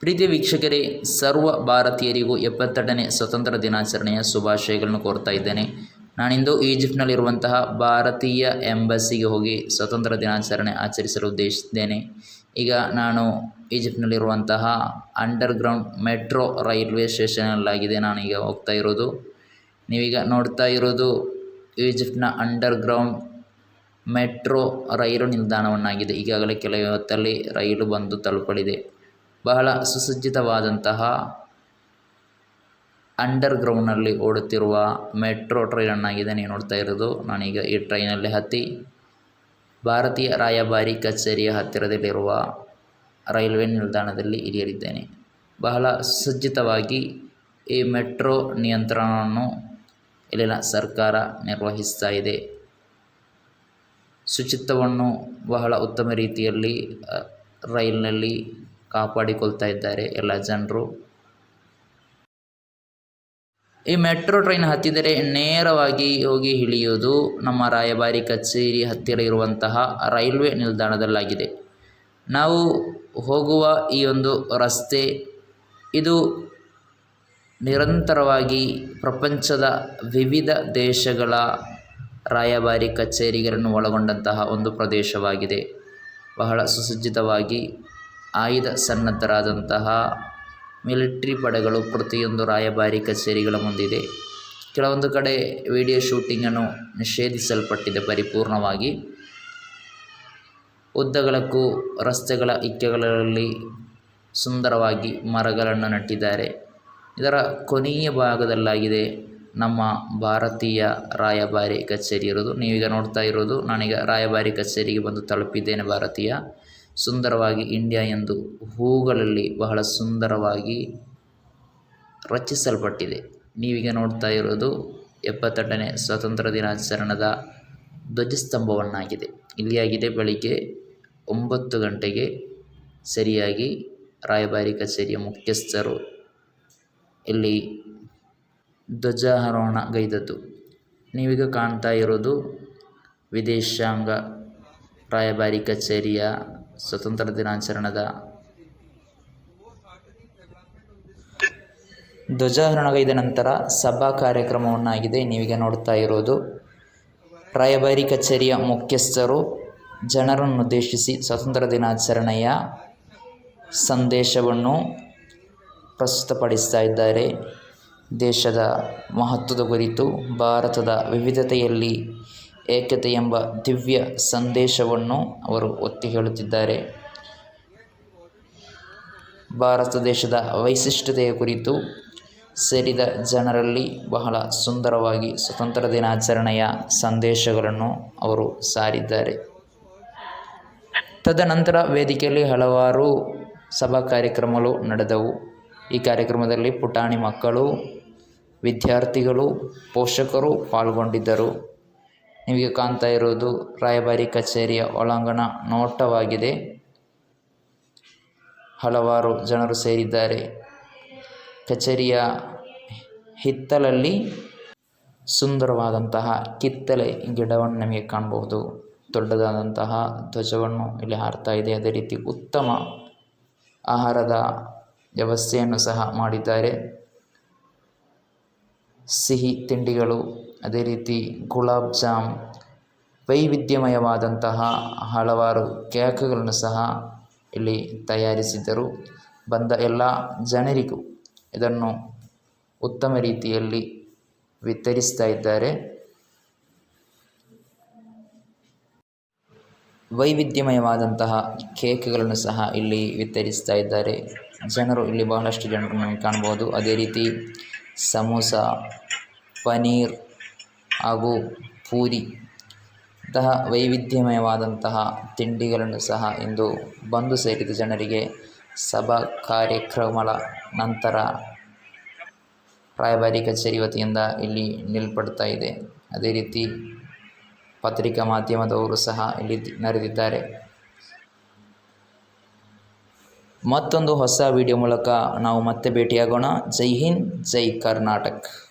ಪ್ರೀತಿಯ ವೀಕ್ಷಕರೇ, ಸರ್ವ ಭಾರತೀಯರಿಗೂ ಎಪ್ಪತ್ತೆರಡನೇ ಸ್ವತಂತ್ರ ದಿನಾಚರಣೆಯ ಶುಭಾಶಯಗಳನ್ನು ಕೋರ್ತಾ ಇದ್ದೇನೆ. ನಾನಿಂದು ಈಜಿಪ್ಟ್ನಲ್ಲಿರುವಂತಹ ಭಾರತೀಯ ಎಂಬಸಿಗೆ ಹೋಗಿ ಸ್ವತಂತ್ರ ದಿನಾಚರಣೆ ಆಚರಿಸಲು ಉದ್ದೇಶಿಸಿದ್ದೇನೆ. ಈಗ ನಾನು ಈಜಿಪ್ಟ್ನಲ್ಲಿರುವಂತಹ ಅಂಡರ್ಗ್ರೌಂಡ್ ಮೆಟ್ರೋ ರೈಲ್ವೆ ಸ್ಟೇಷನಲ್ಲಾಗಿದೆ. ನಾನೀಗ ಹೋಗ್ತಾ ಇರೋದು. ನೀವೀಗ ನೋಡ್ತಾ ಇರೋದು ಈಜಿಪ್ಟ್ನ ಅಂಡರ್ಗ್ರೌಂಡ್ ಮೆಟ್ರೋ ರೈಲು ನಿಲ್ದಾಣವನ್ನಾಗಿದೆ. ಈಗಾಗಲೇ ಕೆಲವೇ ಹೊತ್ತಲ್ಲಿ ರೈಲು ಬಂದು ತಲುಪಲಿದೆ. ಬಹಳ ಸುಸಜ್ಜಿತವಾದಂತಹ ಅಂಡರ್ಗ್ರೌಂಡ್ನಲ್ಲಿ ಓಡುತ್ತಿರುವ ಮೆಟ್ರೋ ಟ್ರೈನನ್ನಾಗಿದೆ ನೀವು ನೋಡ್ತಾ ಇರೋದು. ನಾನೀಗ ಈ ಟ್ರೈನಲ್ಲಿ ಹತ್ತಿ ಭಾರತೀಯ ರಾಯಭಾರಿ ಕಚೇರಿಯ ಹತ್ತಿರದಲ್ಲಿರುವ ರೈಲ್ವೆ ನಿಲ್ದಾಣದಲ್ಲಿ ಇಳಿಯಲಿದ್ದೇನೆ. ಬಹಳ ಸುಸಜ್ಜಿತವಾಗಿ ಈ ಮೆಟ್ರೋ ನಿಯಂತ್ರಣವನ್ನು ಇಲ್ಲಿನ ಸರ್ಕಾರ ನಿರ್ವಹಿಸ್ತಾ ಇದೆ. ಶುಚಿತ್ವವನ್ನು ಬಹಳ ಉತ್ತಮ ರೀತಿಯಲ್ಲಿ ರೈಲಿನಲ್ಲಿ ಕಾಪಾಡಿಕೊಳ್ತಾ ಇದ್ದಾರೆ ಎಲ್ಲ ಜನರು. ಈ ಮೆಟ್ರೋ ಟ್ರೈನ್ ಹತ್ತಿದರೆ ನೇರವಾಗಿ ಹೋಗಿ ಇಳಿಯೋದು ನಮ್ಮ ರಾಯಭಾರಿ ಕಚೇರಿ ಹತ್ತಿರ ಇರುವಂತಹ ರೈಲ್ವೆ ನಿಲ್ದಾಣದಲ್ಲಾಗಿದೆ. ನಾವು ಹೋಗುವ ಈ ಒಂದು ರಸ್ತೆ, ಇದು ನಿರಂತರವಾಗಿ ಪ್ರಪಂಚದ ವಿವಿಧ ದೇಶಗಳ ರಾಯಭಾರಿ ಕಚೇರಿಗಳನ್ನು ಒಳಗೊಂಡಂತಹ ಒಂದು ಪ್ರದೇಶವಾಗಿದೆ. ಬಹಳ ಸುಸಜ್ಜಿತವಾಗಿ ಆಯುಧ ಸನ್ನದ್ಧರಾದಂತಹ ಮಿಲಿಟ್ರಿ ಪಡೆಗಳು ಪ್ರತಿಯೊಂದು ರಾಯಭಾರಿ ಕಚೇರಿಗಳ ಮುಂದಿದೆ. ಕೆಲವೊಂದು ಕಡೆ ವಿಡಿಯೋ ಶೂಟಿಂಗನ್ನು ನಿಷೇಧಿಸಲ್ಪಟ್ಟಿದೆ ಪರಿಪೂರ್ಣವಾಗಿ. ಉದ್ದಗಳಕ್ಕೂ ರಸ್ತೆಗಳ ಇಕ್ಕೆಗಳಲ್ಲಿ ಸುಂದರವಾಗಿ ಮರಗಳನ್ನು ನೆಟ್ಟಿದ್ದಾರೆ. ಇದರ ಕೊನೆಯ ಭಾಗದಲ್ಲಾಗಿದೆ ನಮ್ಮ ಭಾರತೀಯ ರಾಯಭಾರಿ ಕಚೇರಿ ಇರೋದು ನೀವೀಗ ನೋಡ್ತಾ ಇರೋದು ನಾನೀಗ ರಾಯಭಾರಿ ಕಚೇರಿಗೆ ಬಂದು ತಲುಪಿದ್ದೇನೆ ಭಾರತೀಯ. ಸುಂದರವಾಗಿ ಇಂಡಿಯಾ ಎಂದು ಹೂಗಳಲ್ಲಿ ಬಹಳ ಸುಂದರವಾಗಿ ರಚಿಸಲ್ಪಟ್ಟಿದೆ. ನೀವೀಗ ನೋಡ್ತಾ ಇರೋದು ಎಪ್ಪತ್ತೆಂಟನೇ ಸ್ವಾತಂತ್ರ್ಯ ದಿನಾಚರಣದ ಧ್ವಜಸ್ತಂಭವನ್ನಾಗಿದೆ. ಇಲ್ಲಿಯಾಗಿದೆ ಬೆಳಿಗ್ಗೆ ಒಂಬತ್ತು ಗಂಟೆಗೆ ಸರಿಯಾಗಿ ರಾಯಭಾರಿ ಕಚೇರಿಯ ಮುಖ್ಯಸ್ಥರು ಇಲ್ಲಿ ಧ್ವಜಾರೋಹಣಗೈದದ್ದು ನೀವೀಗ ಕಾಣ್ತಾ ಇರೋದು ವಿದೇಶಾಂಗ ರಾಯಭಾರಿ ಕಚೇರಿಯ ಸ್ವತಂತ್ರ ದಿನಾಚರಣದ ಧ್ವಜಾರೋಹಣಗೈದ ನಂತರ ಸಭಾ ಕಾರ್ಯಕ್ರಮವನ್ನಾಗಿದೆ. ನೀವೀಗ ನೋಡ್ತಾ ಇರೋದು ರಾಯಭಾರಿ ಕಚೇರಿಯ ಮುಖ್ಯಸ್ಥರು ಜನರನ್ನುದ್ದೇಶಿಸಿ ಸ್ವತಂತ್ರ ದಿನಾಚರಣೆಯ ಸಂದೇಶವನ್ನು ಪ್ರಸ್ತುತಪಡಿಸ್ತಾ ಇದ್ದಾರೆ. ದೇಶದ ಮಹತ್ವದ ಕುರಿತು ಭಾರತದ ವಿವಿಧತೆಯಲ್ಲಿ ಏಕತೆ ಎಂಬ ದಿವ್ಯ ಸಂದೇಶವನ್ನು ಅವರು ಒತ್ತಿ ಹೇಳುತ್ತಿದ್ದಾರೆ. ಭಾರತ ದೇಶದ ವೈಶಿಷ್ಟ್ಯತೆಯ ಕುರಿತು ಸೇರಿದ ಜನರಲ್ಲಿ ಬಹಳ ಸುಂದರವಾಗಿ ಸ್ವತಂತ್ರ ದಿನಾಚರಣೆಯ ಸಂದೇಶಗಳನ್ನು ಅವರು ಸಾರಿದ್ದಾರೆ. ತದನಂತರ ವೇದಿಕೆಯಲ್ಲಿ ಹಲವಾರು ಸಭಾ ಕಾರ್ಯಕ್ರಮಗಳು ನಡೆದವು. ಈ ಕಾರ್ಯಕ್ರಮದಲ್ಲಿ ಪುಟಾಣಿ ಮಕ್ಕಳು, ವಿದ್ಯಾರ್ಥಿಗಳು, ಪೋಷಕರು ಪಾಲ್ಗೊಂಡಿದ್ದರು. ನಿಮಗೆ ಕಾಣ್ತಾ ಇರೋದು ರಾಯಭಾರಿ ಕಚೇರಿಯ ಒಳಾಂಗಣ ನೋಟವಾಗಿದೆ. ಹಲವಾರು ಜನರು ಸೇರಿದ್ದಾರೆ. ಕಚೇರಿಯ ಹಿತ್ತಲಲ್ಲಿ ಸುಂದರವಾದಂತಹ ಕಿತ್ತಲೆ ಗಿಡವನ್ನು ನಮಗೆ ಕಾಣಬಹುದು. ದೊಡ್ಡದಾದಂತಹ ಧ್ವಜವನ್ನು ಇಲ್ಲಿ ಹಾರ್ತಾ ಇದೆ. ಅದೇ ರೀತಿ ಉತ್ತಮ ಆಹಾರದ ವ್ಯವಸ್ಥೆಯನ್ನು ಸಹ ಮಾಡಿದ್ದಾರೆ. ಸಿಹಿ ತಿಂಡಿಗಳು, ಅದೇ ರೀತಿ ಗುಲಾಬ್ ಜಾಮ್, ವೈವಿಧ್ಯಮಯವಾದಂತಹ ಹಲವಾರು ಕೇಕ್ಗಳನ್ನು ಸಹ ಇಲ್ಲಿ ತಯಾರಿಸಿದ್ದರು. ಬಂದ ಎಲ್ಲ ಜನರಿಗೂ ಇದನ್ನು ಉತ್ತಮ ರೀತಿಯಲ್ಲಿ ವಿತರಿಸ್ತಾ ಇದ್ದಾರೆ. ವೈವಿಧ್ಯಮಯವಾದಂತಹ ಕೇಕ್ಗಳನ್ನು ಸಹ ಇಲ್ಲಿ ವಿತರಿಸ್ತಾ ಇದ್ದಾರೆ. ಜನರು ಇಲ್ಲಿ ಬಹಳಷ್ಟು ಜನರನ್ನು ಕಾಣ್ಬೋದು ಅದೇ ರೀತಿ ಸಮೋಸ ಪನೀರ್ ಹಾಗೂ ಪೂರಿ. ಇಂತಹ ವೈವಿಧ್ಯಮಯವಾದಂತಹ ತಿಂಡಿಗಳನ್ನು ಸಹ ಇಂದು ಬಂದು ಸೇರಿದ ಜನರಿಗೆ ಸಭಾ ಕಾರ್ಯಕ್ರಮಗಳ ನಂತರ ರಾಯಭಾರಿ ಕಚೇರಿ ವತಿಯಿಂದ ಇಲ್ಲಿ ನಿಲ್ಪಡ್ತಾ ಇದೆ. ಅದೇ ರೀತಿ ಪತ್ರಿಕಾ ಮಾಧ್ಯಮದವರು ಸಹ ಇಲ್ಲಿ ನೆರೆದಿದ್ದಾರೆ. ಮತ್ತೊಂದು ಹೊಸ ವಿಡಿಯೋ ಮೂಲಕ ನಾವು ಮತ್ತೆ ಭೇಟಿಯಾಗೋಣ. ಜೈ ಹಿಂದ್, ಜೈ ಕರ್ನಾಟಕ್.